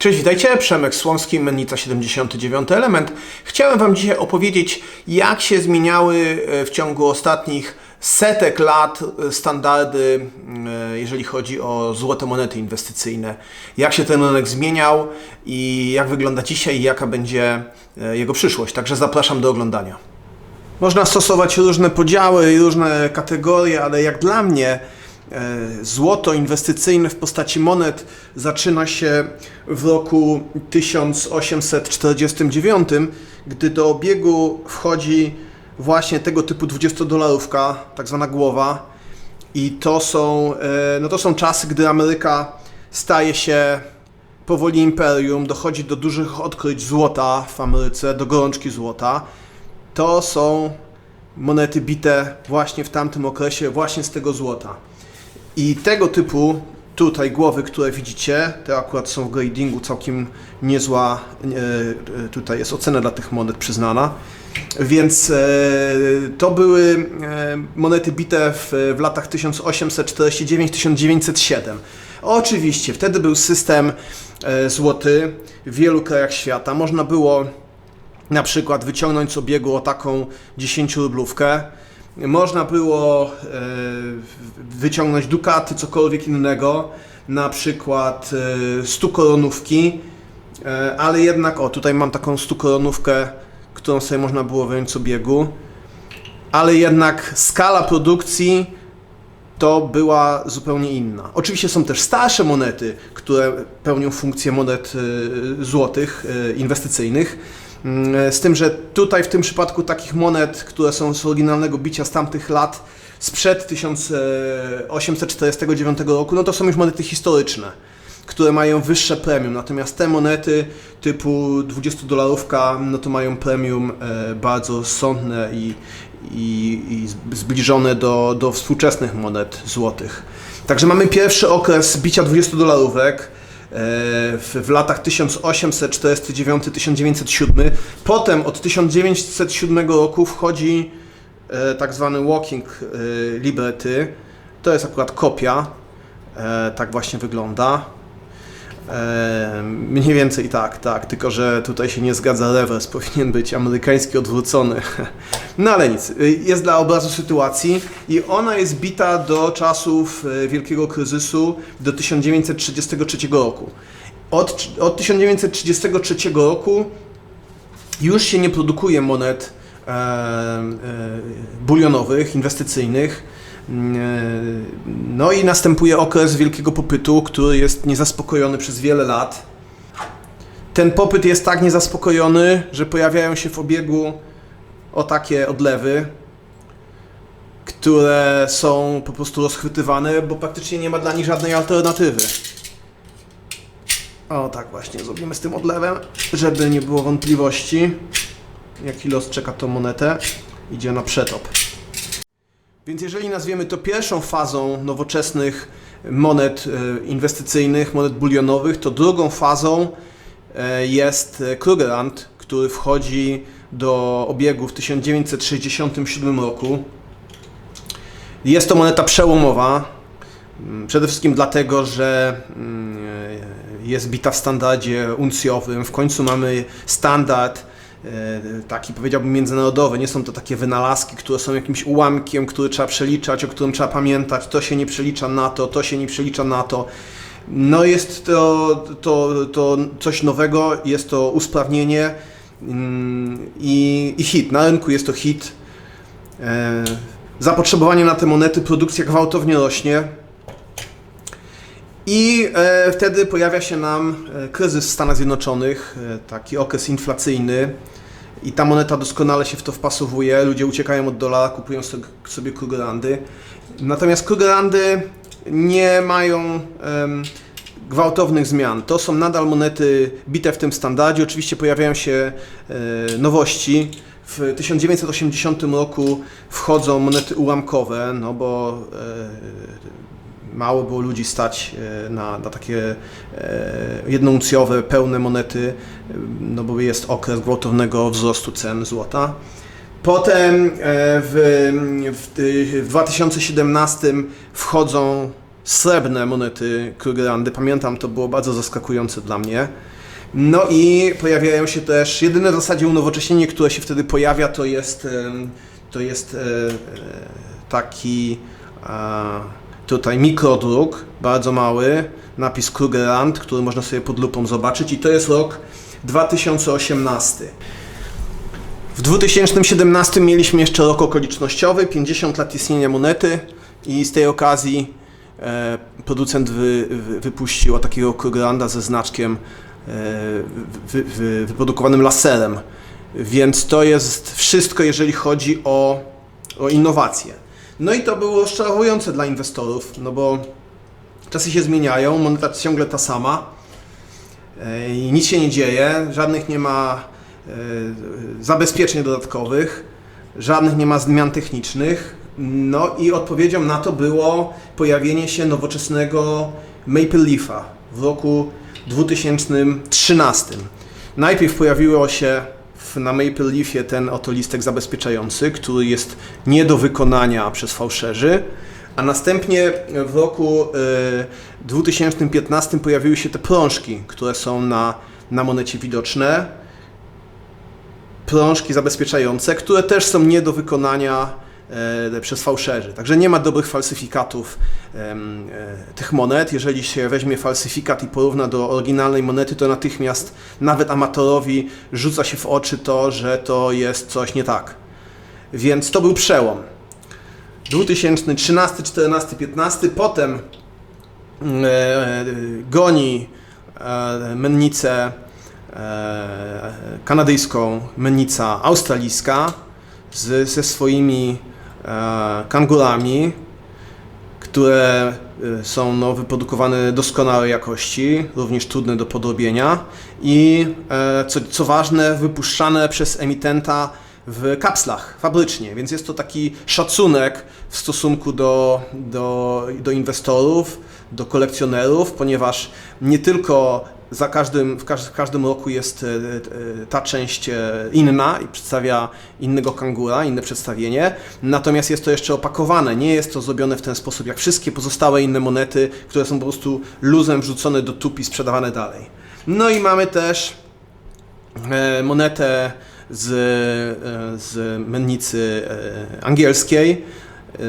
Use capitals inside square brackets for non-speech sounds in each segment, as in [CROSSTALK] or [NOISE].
Cześć, witajcie, Przemek Słomski, Mennica 79 Element. Chciałem Wam dzisiaj opowiedzieć, jak się zmieniały e, w ciągu ostatnich setek lat e, standardy, e, jeżeli chodzi o złote monety inwestycyjne. Jak się ten rynek zmieniał i jak wygląda dzisiaj i jaka będzie jego przyszłość. Także zapraszam do oglądania. Można stosować różne podziały i różne kategorie, ale jak dla mnie złoto inwestycyjne w postaci monet zaczyna się w roku 1849, gdy do obiegu wchodzi właśnie tego typu 20-dolarówka, tak zwana głowa. I to są, e, no to są czasy, gdy Ameryka staje się powoli imperium, dochodzi do dużych odkryć złota w Ameryce, do gorączki złota to są monety bite właśnie w tamtym okresie, właśnie z tego złota. I tego typu tutaj głowy, które widzicie, te akurat są w gradingu całkiem niezła, e, tutaj jest ocena dla tych monet przyznana. Więc e, to były e, monety bite w, w latach 1849-1907. Oczywiście, wtedy był system złoty w wielu krajach świata. Można było na przykład wyciągnąć z obiegu o taką 10 rublówkę. Można było e, wyciągnąć dukaty, cokolwiek innego, na przykład 100 e, koronówki, e, ale jednak, o tutaj mam taką 100 koronówkę, którą sobie można było wyjąć z obiegu, ale jednak skala produkcji to była zupełnie inna. Oczywiście są też starsze monety, które pełnią funkcję monet złotych, inwestycyjnych, z tym, że tutaj w tym przypadku takich monet, które są z oryginalnego bicia z tamtych lat, sprzed 1849 roku, no to są już monety historyczne, które mają wyższe premium. Natomiast te monety typu 20 dolarówka, no to mają premium e, bardzo sądne i, i, i zbliżone do, do współczesnych monet złotych. Także mamy pierwszy okres bicia 20 dolarówek w, w latach 1849-1907. Potem od 1907 roku wchodzi e, tak zwany walking e, libretty. To jest akurat kopia. E, tak właśnie wygląda. Mniej więcej tak, tak, tylko że tutaj się nie zgadza rewers, powinien być amerykański odwrócony. [LAUGHS] No ale nic, jest dla obrazu sytuacji i ona jest bita do czasów e, wielkiego kryzysu, do 1933 roku. Od, od 1933 roku już się nie produkuje monet e, e, bulionowych, inwestycyjnych no i następuje okres wielkiego popytu, który jest niezaspokojony przez wiele lat. Ten popyt jest tak niezaspokojony, że pojawiają się w obiegu o takie odlewy, które są po prostu rozchwytywane, bo praktycznie nie ma dla nich żadnej alternatywy. O tak właśnie, zrobimy z tym odlewem, żeby nie było wątpliwości, jaki los czeka tą monetę. Idzie na przetop. Więc jeżeli nazwiemy to pierwszą fazą nowoczesnych monet e, inwestycyjnych, monet bulionowych, to drugą fazą e, jest Krugerrand, który wchodzi do obiegu w 1967 roku. Jest to moneta przełomowa, mm, przede wszystkim dlatego, że mm, jest bita w standardzie uncjowym. W końcu mamy standard E, taki powiedziałbym międzynarodowy. Nie są to takie wynalazki, które są jakimś ułamkiem, który trzeba przeliczać, o którym trzeba pamiętać. To się nie przelicza na to, to się nie przelicza na to. No jest to, to, to coś nowego, jest to usprawnienie mm, i, i hit. Na rynku jest to hit. E, zapotrzebowanie na te monety, produkcja gwałtownie rośnie. I e, wtedy pojawia się nam e, kryzys w Stanach Zjednoczonych, e, taki okres inflacyjny. I ta moneta doskonale się w to wpasowuje. Ludzie uciekają od dolara, kupują sobie Krugerrandy. Natomiast Krugerrandy nie mają gwałtownych zmian. To są nadal monety bite w tym standardzie. Oczywiście pojawiają się e, nowości. W 1980 roku wchodzą monety ułamkowe, no bo e, mało było ludzi stać e, na, na takie e, jednouncjowe, pełne monety, no bo jest okres gwałtownego wzrostu cen złota. Potem e, w, w, w 2017 wchodzą srebrne monety Krugerrandy. Pamiętam, to było bardzo zaskakujące dla mnie. No i pojawiają się też, jedyne w zasadzie unowocześnienie, które się wtedy pojawia, to jest, to jest e, e, taki e, tutaj mikrodruk, bardzo mały, napis Krugerrand, który można sobie pod lupą zobaczyć i to jest rok 2018. W 2017 mieliśmy jeszcze rok okolicznościowy, 50 lat istnienia monety i z tej okazji e, producent wy, wy, wypuścił takiego Krugerranda ze znaczkiem e, wy, wy, wyprodukowanym laserem. Więc to jest wszystko, jeżeli chodzi o, o innowacje. No i to było rozczarowujące dla inwestorów, no bo czasy się zmieniają, moneta ciągle ta sama e, i nic się nie dzieje, żadnych nie ma e, zabezpieczeń dodatkowych, żadnych nie ma zmian technicznych. No i odpowiedzią na to było pojawienie się nowoczesnego Maple Leafa w roku 2013. Najpierw pojawiło się na Maple Leafie ten oto listek zabezpieczający, który jest nie do wykonania przez fałszerzy, a następnie w roku e, 2015 pojawiły się te prążki, które są na, na monecie widoczne. Prążki zabezpieczające, które też są nie do wykonania e, przez fałszerzy. Także nie ma dobrych falsyfikatów e, tych monet. Jeżeli się weźmie falsyfikat i porówna do oryginalnej monety, to natychmiast nawet amatorowi rzuca się w oczy to, że to jest coś nie tak. Więc to był przełom. 2013, 14, 15, potem e, goni e, mennicę e, kanadyjską, mennica australijska z, ze swoimi e, kangurami, które e, są no, wyprodukowane doskonałej jakości, również trudne do podrobienia i e, co, co ważne, wypuszczane przez emitenta w kapslach fabrycznie, więc jest to taki szacunek w stosunku do, do, do inwestorów, do kolekcjonerów, ponieważ nie tylko za każdym, w, każ, w każdym roku jest e, e, ta część e, inna i przedstawia innego kangura, inne przedstawienie, natomiast jest to jeszcze opakowane, nie jest to zrobione w ten sposób jak wszystkie pozostałe inne monety, które są po prostu luzem wrzucone do tupi, sprzedawane dalej. No i mamy też monetę z, z mennicy angielskiej,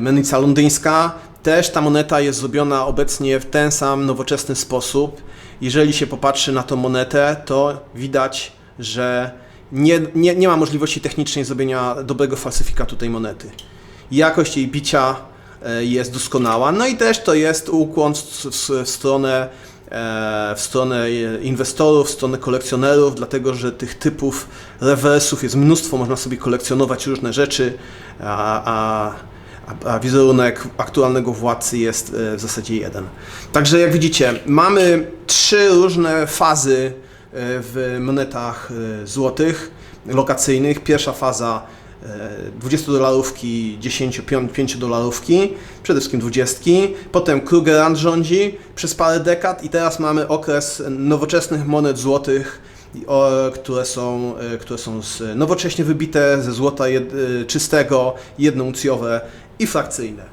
mennica londyńska. Też ta moneta jest zrobiona obecnie w ten sam nowoczesny sposób. Jeżeli się popatrzy na tą monetę, to widać, że nie, nie, nie ma możliwości technicznej zrobienia dobrego falsyfikatu tej monety. Jakość jej bicia e, jest doskonała. No i też to jest ukłon w, stronę e, w stronę inwestorów, w stronę kolekcjonerów, dlatego że tych typów rewersów jest mnóstwo, można sobie kolekcjonować różne rzeczy, a, a, a wizerunek aktualnego władcy jest e, w zasadzie jeden. Także jak widzicie, mamy trzy różne fazy e, w monetach e, złotych, lokacyjnych. Pierwsza faza 20 dolarówki, 10, 5 dolarówki, przede wszystkim 20. Potem Krugerrand rządzi przez parę dekad i teraz mamy okres nowoczesnych monet złotych, które, są, które są nowocześnie wybite ze złota czystego, jednouncjowe i frakcyjne.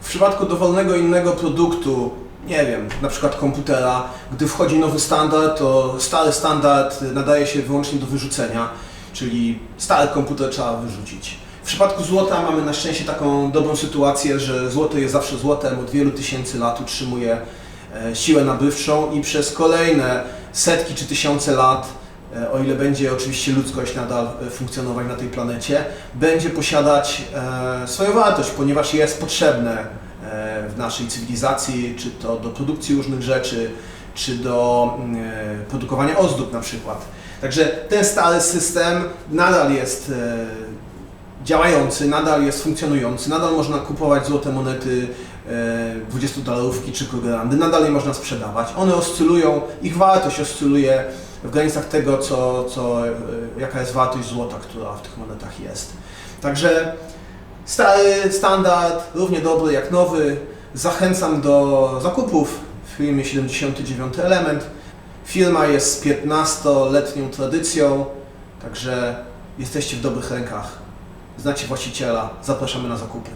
W przypadku dowolnego innego produktu, nie wiem, na przykład komputera, gdy wchodzi nowy standard, to stary standard nadaje się wyłącznie do wyrzucenia czyli stary komputer trzeba wyrzucić. W przypadku złota mamy na szczęście taką dobrą sytuację, że złoto jest zawsze złotem, od wielu tysięcy lat utrzymuje e, siłę nabywczą i przez kolejne setki czy tysiące lat, o ile będzie oczywiście ludzkość nadal e, funkcjonować na tej planecie, będzie posiadać swoją wartość, ponieważ jest potrzebne w naszej cywilizacji, czy to do produkcji różnych rzeczy, czy do mm, produkowania ozdób na przykład. Także ten stary system nadal jest e, działający, nadal jest funkcjonujący, nadal można kupować złote monety 20 dolarówki czy krugerandy, nadal je można sprzedawać. One oscylują, ich wartość oscyluje w granicach tego, co, co, e, jaka jest wartość złota, która w tych monetach jest. Także stary standard, równie dobry jak nowy. Zachęcam do zakupów w filmie 79 element. Firma jest z 15-letnią tradycją, także jesteście w dobrych rękach. Znacie właściciela, zapraszamy na zakupy.